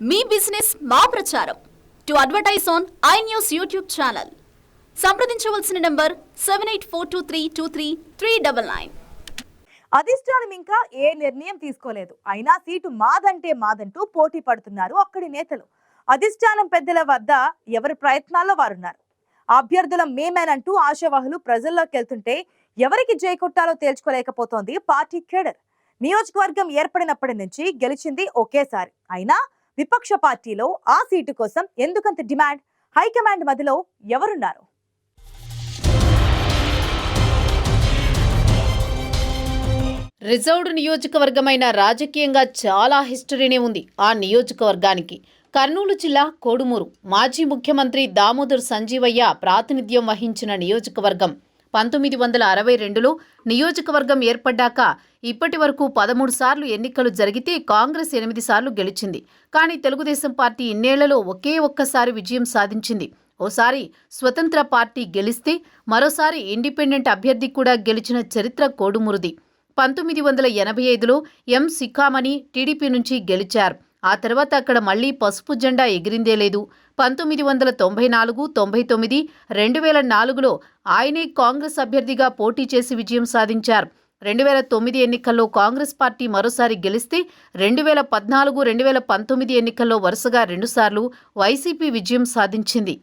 మీ business మా ప్రచారం. To advertise on I news YouTube channel. సంప్రదించవలసిన number seven eight four two three two three three double nine. అధిష్టానం ఇంకా ఏ నిర్ణయం తీసుకోలేదు. అయినా సీటు మాదంటే మాదంటూ పోటీ పడుతున్నారు అక్కడి నేతలు. అధిష్టానం పెద్దల వద్ద ఎవరి ప్రయత్నాల్లో వారున్నారు? అభ్యర్థుల మేమేనంటూ ఆశావాహులు ప్రజల్లోకి వెళ్తుంటే ఎవరికి జై కొట్టాలో తేల్చుకోలేకపోతోంది పార్టీ కేడర్. నియోజకవర్గం ఏర్పడినప్పటి నుంచి గెలిచింది ఒకేసారి. అయినా విపక్ష పార్టీలో ఆ సీటు కోసం ఎందుకంత డిమాండ్? హైకమాండ్ మధ్యలో ఎవరున్నారు? రిజర్వ్డ్ నియోజకవర్గమైన రాజకీయంగా చాలా హిస్టరీనే ఉంది ఆ నియోజకవర్గానికి. కర్నూలు జిల్లా కోడుమూరు మాజీ ముఖ్యమంత్రి దామోదర్ సంజీవయ్య ప్రాతినిధ్యం వహించిన నియోజకవర్గం. పంతొమ్మిది వందల అరవై రెండులో నియోజకవర్గం ఏర్పడ్డాక ఇప్పటి వరకు పదమూడు సార్లు ఎన్నికలు జరిగితే కాంగ్రెస్ ఎనిమిది సార్లు గెలిచింది. కానీ తెలుగుదేశం పార్టీ ఇన్నేళ్ళలో ఒకే ఒక్కసారి విజయం సాధించింది. ఓసారి స్వతంత్ర పార్టీ గెలిస్తే మరోసారి ఇండిపెండెంట్ అభ్యర్థి కూడా గెలిచిన చరిత్ర కోడుమురుది. పంతొమ్మిది వందల ఎనభై ఐదులో ఎం సిఖామణి టీడీపీ నుంచి గెలిచారు. ఆ తర్వాత అక్కడ మళ్ళీ పసుపు జెండా ఎగిరిందే లేదు. పంతొమ్మిది వందల తొంభై నాలుగు తొంభై తొమ్మిది రెండు వేల నాలుగులో ఆయనే కాంగ్రెస్ అభ్యర్థిగా పోటీ చేసి విజయం సాధించారు. రెండు వేల తొమ్మిది ఎన్నికల్లో కాంగ్రెస్ పార్టీ మరోసారి గెలిస్తే రెండు వేల పద్నాలుగు రెండు వేల పంతొమ్మిది ఎన్నికల్లో వరుసగా రెండుసార్లు వైసీపీ విజయం సాధించింది.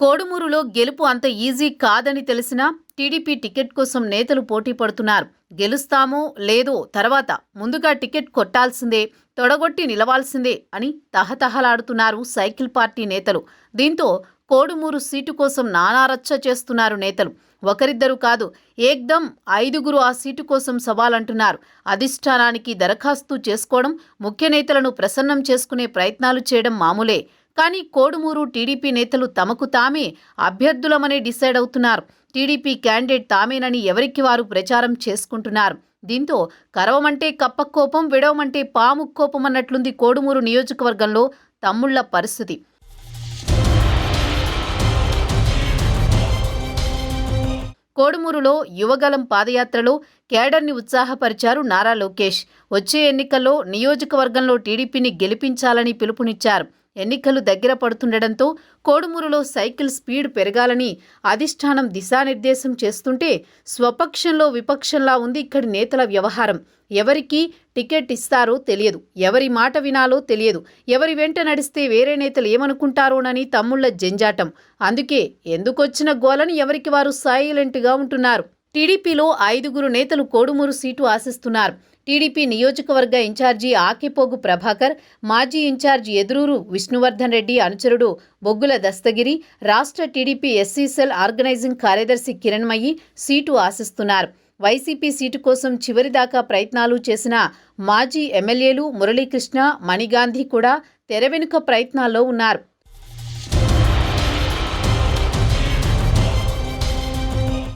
కోడుమూరులో గెలుపు అంత ఈజీ కాదని తెలిసినా టీడీపీ టికెట్ కోసం నేతలు పోటీ పడుతున్నారు. గెలుస్తామో లేదో తర్వాత ముందుగా టికెట్ కొట్టాల్సిందే తొడగొట్టి నిలవాల్సిందే అని తహతహలాడుతున్నారు సైకిల్ పార్టీ నేతలు. దీంతో కోడుమూరు సీటు కోసం నానారచ్చ చేస్తున్నారు నేతలు. ఒకరిద్దరు కాదు ఏక్దం ఐదుగురు ఆ సీటు కోసం సవాలంటున్నారు. అధిష్టానానికి దరఖాస్తు చేసుకోవడం ముఖ్య నేతలను ప్రసన్నం చేసుకునే ప్రయత్నాలు చేయడం మామూలే. కానీ కోడుమూరు టీడీపీ నేతలు తమకు తామే అభ్యర్థులమనే డిసైడ్ అవుతున్నారు. టీడీపీ క్యాండిడేట్ తామేనని ఎవరికి వారు ప్రచారం చేసుకుంటున్నారు? దీంతో కరవమంటే కప్పకోపం విడవమంటే పాము కోపం అన్నట్లుంది కోడుమూరు నియోజకవర్గంలో తమ్ముళ్ళ పరిస్థితి. కోడుమూరులో యువగలం పాదయాత్రలో కేడర్ని ఉత్సాహపరిచారు నారా లోకేష్. వచ్చే ఎన్నికల్లో నియోజకవర్గంలో టీడీపీని గెలిపించాలని పిలుపునిచ్చారు. ఎన్నికలు దగ్గర పడుతుండటంతో కోడుమూరులో సైకిల్ స్పీడ్ పెరగాలని అధిష్టానం దిశానిర్దేశం చేస్తుంటే స్వపక్షంలో విపక్షంలా ఉంది ఇక్కడి నేతల వ్యవహారం. ఎవరికి టికెట్ ఇస్తారో తెలియదు. ఎవరి మాట వినాలో తెలియదు. ఎవరి వెంట నడిస్తే వేరే నేతలు ఏమనుకుంటారోనని తమ్ముళ్ళ జంజాటం. అందుకే ఎందుకొచ్చిన గోలని ఎవరికి వారు సైలెంట్గా ఉంటున్నారు? టీడీపీలో ఐదుగురు నేతలు కోడుమూరు సీటు ఆశిస్తున్నారు. టీడీపీ నియోజకవర్గ ఇన్ఛార్జి ఆకిపోగు ప్రభాకర్ మాజీ ఇన్ఛార్జి ఎదురూరు విష్ణువర్ధన్ రెడ్డి అనుచరుడు బొగ్గుల దస్తగిరి రాష్ట్ర టీడీపీ ఎస్సీసెల్ ఆర్గనైజింగ్ కార్యదర్శి కిరణ్మయి సీటు ఆశిస్తున్నారు. వైసీపీ సీటు కోసం చివరిదాకా ప్రయత్నాలు చేసిన మాజీ ఎమ్మెల్యేలు మురళీకృష్ణ మణిగాంధీ కూడా తెర వెనుక ప్రయత్నాల్లో ఉన్నారు.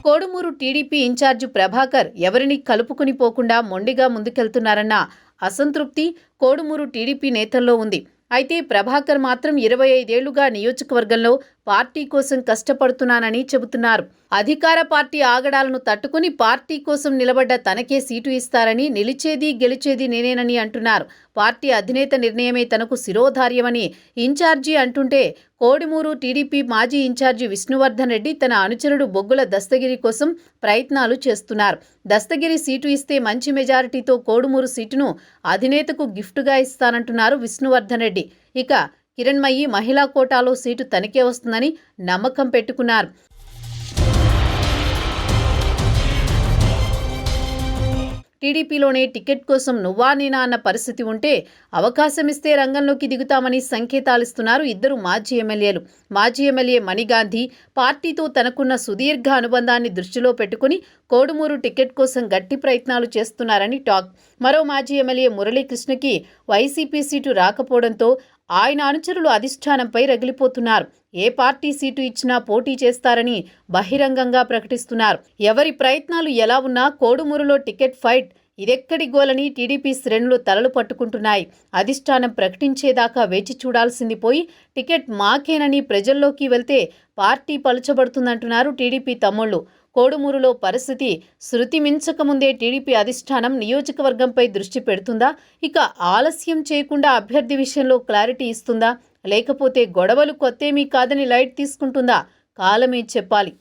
కోడుమూరు టీడీపీ ఇన్ఛార్జి ప్రభాకర్ ఎవరిని కలుపుకుని పోకుండా మొండిగా ముందుకెళ్తున్నారన్న అసంతృప్తి కోడుమూరు టీడీపీ నేతల్లో ఉంది. అయితే ప్రభాకర్ మాత్రం ఇరవై ఐదేళ్ళుగా నియోజకవర్గంలో పార్టీ కోసం కష్టపడుతున్నానని చెబుతున్నారు. అధికార పార్టీ ఆగడాలను తట్టుకుని పార్టీ కోసం నిలబడ్డ తనకే సీటు ఇస్తారని నిలిచేది గెలిచేది నేనేనని అంటున్నారు. పార్టీ అధినేత నిర్ణయమే తనకు శిరోధార్యమని ఇన్ఛార్జి అంటుంటే కోడిమూరు టీడీపీ మాజీ ఇన్ఛార్జి విష్ణువర్ధన్ రెడ్డి తన అనుచరుడు బొగ్గుల దస్తగిరి కోసం ప్రయత్నాలు చేస్తున్నారు. దస్తగిరి సీటు ఇస్తే మంచి మెజారిటీతో కోడుమూరు సీటును అధినేతకు గిఫ్టుగా ఇస్తానంటున్నారు విష్ణువర్ధన్ రెడ్డి. ఇక కిరణ్మయి మహిళా కోటాలో సీటు తనకే వస్తుందని నమ్మకం పెట్టుకున్నారు. టీడీపీలోనే టికెట్ కోసం నువ్వా నేనా అన్న పరిస్థితి ఉంటే అవకాశం ఇస్తే రంగంలోకి దిగుతామని సంకేతాలిస్తున్నారు ఇద్దరు మాజీ ఎమ్మెల్యేలు. మాజీ ఎమ్మెల్యే మణిగాంధీ పార్టీతో తనకున్న సుదీర్ఘ అనుబంధాన్ని దృష్టిలో పెట్టుకుని కోడుమూరు టికెట్ కోసం గట్టి ప్రయత్నాలు చేస్తున్నారని టాక్. మరో మాజీ ఎమ్మెల్యే మురళీకృష్ణకి వైసీపీ సీటు రాకపోవడంతో ఆయన అనుచరులు అధిష్టానంపై రగిలిపోతున్నారు. ఏ పార్టీ సీటు ఇచ్చినా పోటీ చేస్తారని బహిరంగంగా ప్రకటిస్తున్నారు. ఎవరి ప్రయత్నాలు ఎలా ఉన్నా కోడుమూరులో టికెట్ ఫైట్ ఇదెక్కడి గోలని టీడీపీ శ్రేణులు తలలు పట్టుకుంటున్నాయి. అధిష్టానం ప్రకటించేదాకా వేచి చూడాల్సింది పోయి టికెట్ మాకేనని ప్రజల్లోకి వెళ్తే పార్టీ పలుచబడుతుందంటున్నారు టీడీపీ తమ్ముళ్ళు. కోడుమూరులో పరిస్థితి శృతి మించకముందే టీడీపీ అధిష్టానం నియోజకవర్గంపై దృష్టి పెడుతుందా? ఇక ఆలస్యం చేయకుండా అభ్యర్థి విషయంలో క్లారిటీ ఇస్తుందా? లేకపోతే గొడవలు కొత్తేమీ కాదని లైట్ తీసుకుంటుందా? కాలమే చెప్పాలి.